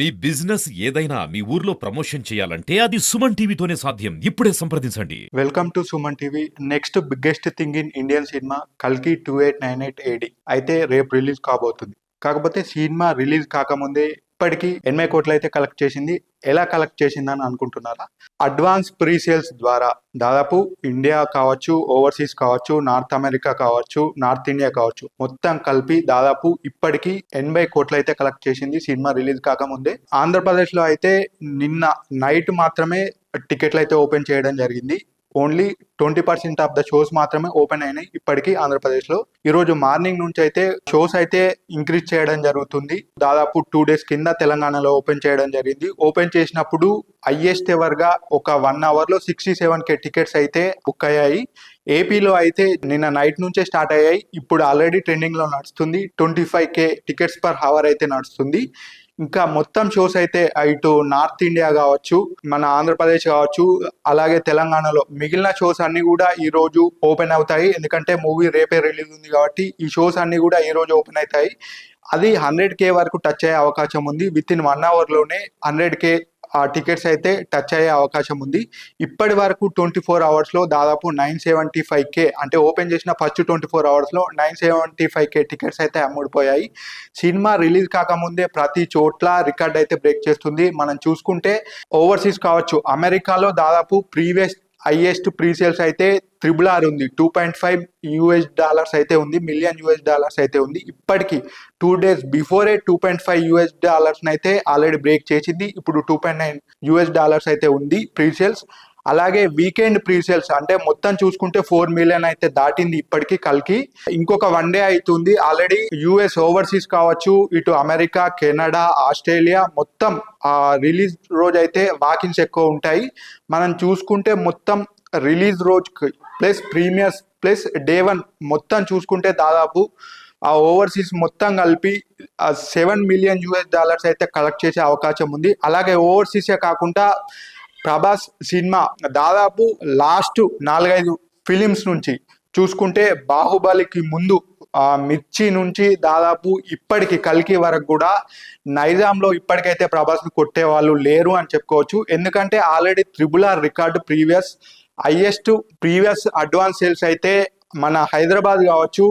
మీ business ఏదైనా మీ ఊర్లో promotion చేయాలంటే అది సుమన్ టీవీతోనే సాధ్యం. ఇప్పుడే సంప్రదించండి. Welcome to Suman TV. Next biggest thing in Indian cinema కల్కి two eight nine eight AD అయితే రేపు రిలీజ్ కాబోతుంది. కాకపోతే సినిమా రిలీజ్ కాకముందే ఇప్పటికీ ఎనభై కోట్లు అయితే కలెక్ట్ చేసింది. ఎలా కలెక్ట్ చేసిందని అనుకుంటున్నారా? అడ్వాన్స్ ప్రీ సేల్స్ ద్వారా దాదాపు ఇండియా కావచ్చు ఓవర్సీస్ కావచ్చు నార్త్ అమెరికా కావచ్చు నార్త్ ఇండియా కావచ్చు మొత్తం కలిపి దాదాపు ఇప్పటికీ ఎనభై కోట్లు అయితే కలెక్ట్ చేసింది సినిమా రిలీజ్ కాకముందే. ఆంధ్రప్రదేశ్లో అయితే నిన్న నైట్ మాత్రమే టికెట్లు అయితే ఓపెన్ చేయడం జరిగింది. Only twenty percent of the shows మాత్రమే ఓపెన్ అయినాయి ఇప్పటికీ ఆంధ్రప్రదేశ్లో ఈ రోజు మార్నింగ్ నుంచి అయితే షోస్ అయితే ఇంక్రీజ్ చేయడం జరుగుతుంది. దాదాపు టూ డేస్ కింద తెలంగాణలో ఓపెన్ చేయడం జరిగింది. ఓపెన్ చేసినప్పుడు హైయెస్ట్ ఎవర్గా ఒక వన్ అవర్లో సిక్స్టీ సెవెన్ కే టికెట్స్ అయితే బుక్ అయ్యాయి. ఏపీలో అయితే నిన్న నైట్ నుంచే స్టార్ట్ అయ్యాయి. ఇప్పుడు ఆల్రెడీ ట్రెండింగ్లో నడుస్తుంది. Twenty five K tickets per hour అయితే నడుస్తుంది. ఇంకా మొత్తం షోస్ అయితే ఇటు నార్త్ ఇండియా కావచ్చు మన ఆంధ్రప్రదేశ్ కావచ్చు అలాగే తెలంగాణలో మిగిలిన షోస్ అన్ని కూడా ఈ రోజు ఓపెన్ అవుతాయి. ఎందుకంటే మూవీ రేపే రిలీజ్ ఉంది కాబట్టి ఈ షోస్ అన్ని కూడా ఈ రోజు ఓపెన్ అవుతాయి. అది హండ్రెడ్ కే వరకు టచ్ అయ్యే అవకాశం ఉంది. విత్ ఇన్ వన్ అవర్లోనే హండ్రెడ్ కే ఆ టికెట్స్ అయితే టచ్ అయ్యే అవకాశం ఉంది. ఇప్పటి వరకు ట్వంటీ ఫోర్ అవర్స్లో దాదాపు నైన్ సెవెంటీ ఫైవ్ కే అంటే ఓపెన్ చేసిన ఫస్ట్ ట్వంటీ ఫోర్ అవర్స్లో nine seventy five K tickets అయితే అమ్ముడిపోయాయి సినిమా రిలీజ్ కాకముందే ప్రతి చోట్ల రికార్డ్ అయితే బ్రేక్ చేస్తుంది. మనం చూసుకుంటే ఓవర్సీస్ కావచ్చు. అమెరికాలో దాదాపు ప్రీవియస్ హైయెస్ట్ ప్రీ సేల్స్ అయితే త్రిబుల్ ఆర్ ఉంది. Two point five US dollars అయితే ఉంది. మిలియన్ యూఎస్ డాలర్స్ అయితే ఉంది. ఇప్పటికీ two days before two point five US dollars అయితే ఆల్రెడీ బ్రేక్ చేసింది. ఇప్పుడు two point nine US dollars అయితే ఉంది ప్రీ సేల్స్ అలాగే వీకెండ్ ప్రీ సేల్స్ అంటే మొత్తం చూసుకుంటే ఫోర్ మిలియన్ అయితే దాటింది ఇప్పటికీ కలికి. ఇంకొక వన్ డే అవుతుంది ఆల్రెడీ యుఎస్ ఓవర్సీస్ కావచ్చు ఇటు అమెరికా కెనడా ఆస్ట్రేలియా మొత్తం రిలీజ్ రోజు అయితే వాకిన్స్ ఎక్కువ ఉంటాయి. మనం చూసుకుంటే మొత్తం రిలీజ్ రోజుకి plus premiers plus day one మొత్తం చూసుకుంటే దాదాపు ఆ ఓవర్సీస్ మొత్తం కలిపి సెవెన్ మిలియన్ యూఎస్ డాలర్స్ అయితే కలెక్ట్ చేసే అవకాశం ఉంది. అలాగే ఓవర్సీసే కాకుండా ప్రభాస్ సినిమా దాదాపు లాస్ట్ నాలుగైదు ఫిలిమ్స్ నుంచి చూసుకుంటే బాహుబలికి ముందు ఆ మిర్చి నుంచి దాదాపు ఇప్పటికి కల్కి వరకు కూడా నైజాంలో ఇప్పటికైతే ప్రభాస్ని కొట్టే వాళ్ళు లేరు అని చెప్పుకోవచ్చు. ఎందుకంటే already triple R record previous highest previous advance sales అయితే మన హైదరాబాద్ కావచ్చు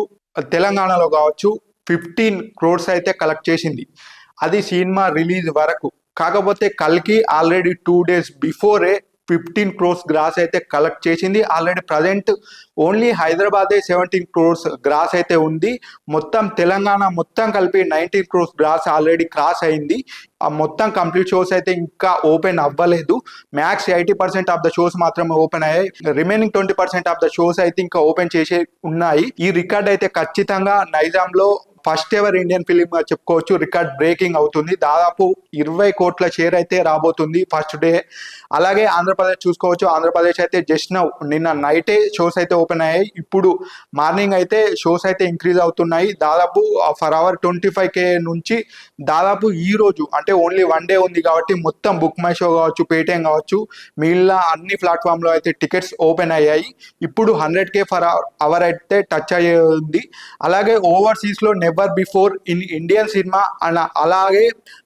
తెలంగాణలో కావచ్చు ఫిఫ్టీన్ క్రోడ్స్ అయితే కలెక్ట్ చేసింది. అది సినిమా రిలీజ్ వరకు కాకపోతే కల్కి already two days before fifteen crores gross అయితే కలెక్ట్ చేసింది. ఆల్రెడీ ప్రజెంట్ ఓన్లీ హైదరాబాదే సెవెంటీన్ క్రోర్స్ గ్రాస్ అయితే ఉంది. మొత్తం తెలంగాణ మొత్తం కలిపి nineteen crores gross already cross అయింది. ఆ మొత్తం కంప్లీట్ షోస్ అయితే ఇంకా ఓపెన్ అవ్వలేదు. Max eighty percent of the shows మాత్రమే ఓపెన్ అయ్యాయి. Remaining twenty percent of the shows అయితే ఇంకా ఓపెన్ చేసే ఉన్నాయి. ఈ రికార్డ్ అయితే ఖచ్చితంగా నైజాంలో ఫస్ట్ ఎవర్ ఇండియన్ ఫిలిం గా చెప్పుకోవచ్చు రికార్డ్ బ్రేకింగ్ అవుతుంది. దాదాపు ఇరవై కోట్ల షేర్ అయితే రాబోతుంది ఫస్ట్ డే. అలాగే ఆంధ్రప్రదేశ్ చూసుకోవచ్చు. ఆంధ్రప్రదేశ్ అయితే జస్ట్ నౌ నిన్న నైటే షోస్ అయితే ఓపెన్ అయ్యాయి. ఇప్పుడు మార్నింగ్ అయితే షోస్ అయితే ఇంక్రీజ్ అవుతున్నాయి. దాదాపు per hour twenty five K నుంచి దాదాపు ఈ రోజు అంటే ఓన్లీ వన్ డే ఉంది కాబట్టి మొత్తం బుక్ మై షో కావచ్చు పేటిఎం కావచ్చు మిగిలిన అన్ని ప్లాట్ఫామ్లో అయితే టికెట్స్ ఓపెన్ అయ్యాయి. ఇప్పుడు హండ్రెడ్ కే ఫర్ అవర్ అయితే టచ్ అయ్యే ఉంది అలాగే ఓవర్సీస్లో ever before in Indian cinema and అలాగే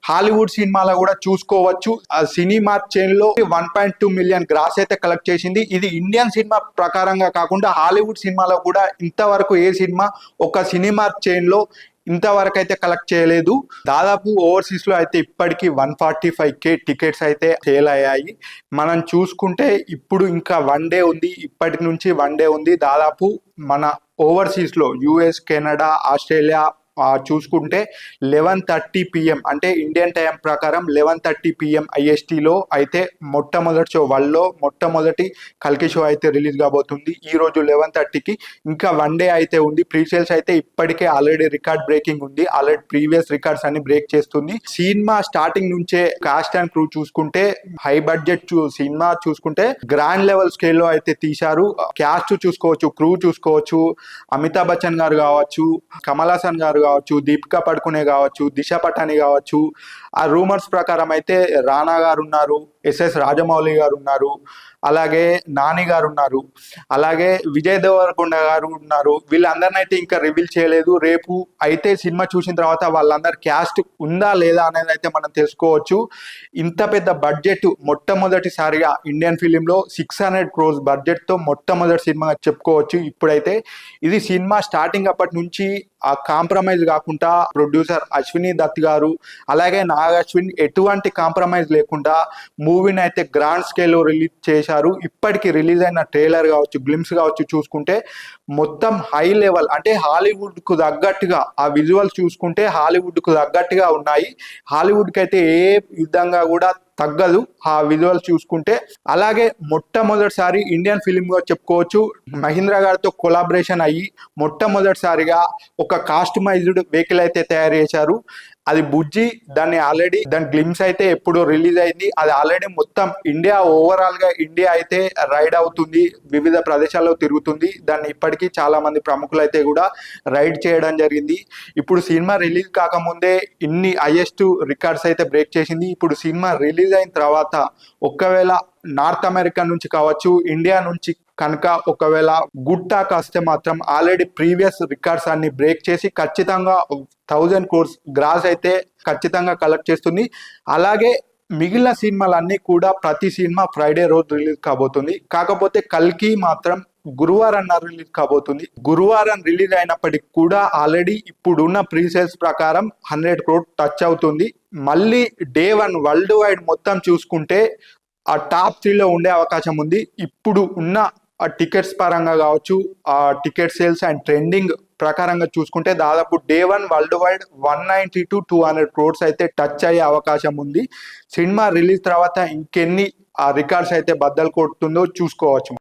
హాలీవుడ్ సినిమాలో కూడా చూసుకోవచ్చు. ఆ cinema చైన్లో one point two million gross అయితే కలెక్ట్ చేసింది. ఇది ఇండియన్ సినిమా ప్రకారంగా కాకుండా హాలీవుడ్ సినిమాలో కూడా ఇంతవరకు ఏ సినిమా ఒక సినిమా చైన్లో ఇంతవరకు అయితే కలెక్ట్ చేయలేదు. దాదాపు ఓవర్సీస్లో అయితే ఇప్పటికి one forty five K tickets అయితే సేల్ అయ్యాయి. మనం చూసుకుంటే ఇప్పుడు ఇంకా వన్ డే ఉంది. ఇప్పటి నుంచి వన్ డే ఉంది. దాదాపు మన ఓవర్సీస్లో యుఎస్ కెనడా ఆస్ట్రేలియా చూసుకుంటే లెవెన్ థర్టీ పిఎం అంటే ఇండియన్ టైం ప్రకారం లెవెన్ థర్టీ పిఎం ఐఎస్టీలో అయితే మొట్టమొదటి షో వరల్డ్లో మొట్టమొదటి కల్కి షో అయితే రిలీజ్ కాబోతుంది. ఈ రోజు లెవెన్ థర్టీకి ఇంకా వన్ డే అయితే ఉంది. ప్రీ సేల్స్ అయితే ఇప్పటికే ఆల్రెడీ రికార్డ్ బ్రేకింగ్ ఉంది. ఆల్రెడీ ప్రీవియస్ రికార్డ్స్ అన్ని బ్రేక్ చేస్తుంది. సినిమా స్టార్టింగ్ నుంచే కాస్ట్ అండ్ క్రూ చూసుకుంటే హై బడ్జెట్ సినిమా చూసుకుంటే గ్రాండ్ లెవెల్ స్కేల్లో అయితే తీశారు. క్యాస్ట్ చూసుకోవచ్చు క్రూ చూసుకోవచ్చు. అమితాబ్ బచ్చన్ గారు కావచ్చు కమల్ హాసన్ గారు కావచ్చు దీపికా పడుకునే కావచ్చు దిశ పటాని కావచ్చు ఆ రూమర్స్ ప్రకారం అయితే రానా గారు ఉన్నారు. ఎస్ఎస్ రాజమౌళి గారు ఉన్నారు అలాగే నాని గారు ఉన్నారు అలాగే విజయ్ దేవరకొండ గారు ఉన్నారు. వీళ్ళందరిని అయితే ఇంకా రివీల్ చేయలేదు. రేపు అయితే సినిమా చూసిన తర్వాత వాళ్ళందరి క్యాస్ట్ ఉందా లేదా అనేది అయితే మనం తెలుసుకోవచ్చు. ఇంత పెద్ద బడ్జెట్ మొట్టమొదటిసారిగా ఇండియన్ ఫిలింలో సిక్స్ హండ్రెడ్ క్రోస్ బడ్జెట్తో మొట్టమొదటి సినిమా చెప్పుకోవచ్చు ఇప్పుడైతే. ఇది సినిమా స్టార్టింగ్ అప్పటి నుంచి ఆ కాంప్రమైజ్ కాకుండా ప్రొడ్యూసర్ అశ్విని దత్ గారు అలాగే నాగ్ అశ్విన్ ఎటువంటి కాంప్రమైజ్ లేకుండా మూవీని అయితే గ్రాండ్ స్కేల్లో రిలీజ్ చేశారు. ఇప్పటికి రిలీజ్ అయిన ట్రైలర్ కావచ్చు గ్లిమ్స్ కావచ్చు చూసుకుంటే మొత్తం హై లెవెల్ అంటే హాలీవుడ్కు తగ్గట్టుగా ఆ విజువల్స్ చూసుకుంటే హాలీవుడ్కు తగ్గట్టుగా ఉన్నాయి. హాలీవుడ్కి అయితే ఏ విధంగా కూడా తగ్గదు. ఆ విజువల్స్ చూసుకుంటే అలాగే మొట్టమొదటిసారి ఇండియన్ ఫిలింగా చెప్పుకోవచ్చు. మహీంద్రా గారితో కొలాబరేషన్ అయ్యి మొట్టమొదటిసారిగా ఒక కాస్టమైజ్డ్ వెహికల్ అయితే తయారు చేశారు. అది బుజ్జి దాన్ని ఆల్రెడీ దాని గ్లిమ్స్ అయితే ఎప్పుడు రిలీజ్ అయింది. అది ఆల్రెడీ మొత్తం ఇండియా ఓవరాల్గా ఇండియా అయితే రైడ్ అవుతుంది వివిధ ప్రదేశాల్లో తిరుగుతుంది. దాన్ని ఇప్పటికీ చాలా మంది ప్రముఖులు అయితే కూడా రైడ్ చేయడం జరిగింది. ఇప్పుడు సినిమా రిలీజ్ కాకముందే ఇన్ని హైయెస్ట్ రికార్డ్స్ అయితే బ్రేక్ చేసింది. ఇప్పుడు సినిమా రిలీజ్ అయిన తర్వాత ఒకవేళ నార్త్ అమెరికా నుంచి కావచ్చు ఇండియా నుంచి కనుక ఒకవేళ గుడ్ టాక్ వస్తే మాత్రం ఆల్రెడీ ప్రీవియస్ రికార్డ్స్ అన్ని బ్రేక్ చేసి ఖచ్చితంగా థౌజండ్ కోర్స్ గ్రాస్ అయితే ఖచ్చితంగా కలెక్ట్ చేస్తుంది. అలాగే మిగిలిన సినిమాలన్నీ కూడా ప్రతి సినిమా ఫ్రైడే రోజు రిలీజ్ కాబోతుంది. కాకపోతే కల్కి మాత్రం గురువారం రిలీజ్ కాబోతుంది. గురువారం రిలీజ్ అయినప్పటికీ కూడా ఆల్రెడీ ఇప్పుడున్న ప్రీ సేల్స్ ప్రకారం హండ్రెడ్ క్రోడ్ టచ్ అవుతుంది. మళ్ళీ డే వన్ వరల్డ్ వైడ్ మొత్తం చూసుకుంటే ఆ టాప్ త్రీలో ఉండే అవకాశం ఉంది. ఇప్పుడు ఉన్న ఆ టికెట్స్ పరంగా కావచ్చు ఆ టికెట్ సేల్స్ అండ్ ట్రెండింగ్ ప్రకారంగా చూసుకుంటే దాదాపు day one worldwide one ninety to two hundred crores అయితే టచ్ అయ్యే అవకాశం ఉంది. సినిమా రిలీజ్ తర్వాత ఇంకెన్ని ఆ రికార్డ్స్ అయితే బద్దలు కొడుతుందో చూసుకోవచ్చు.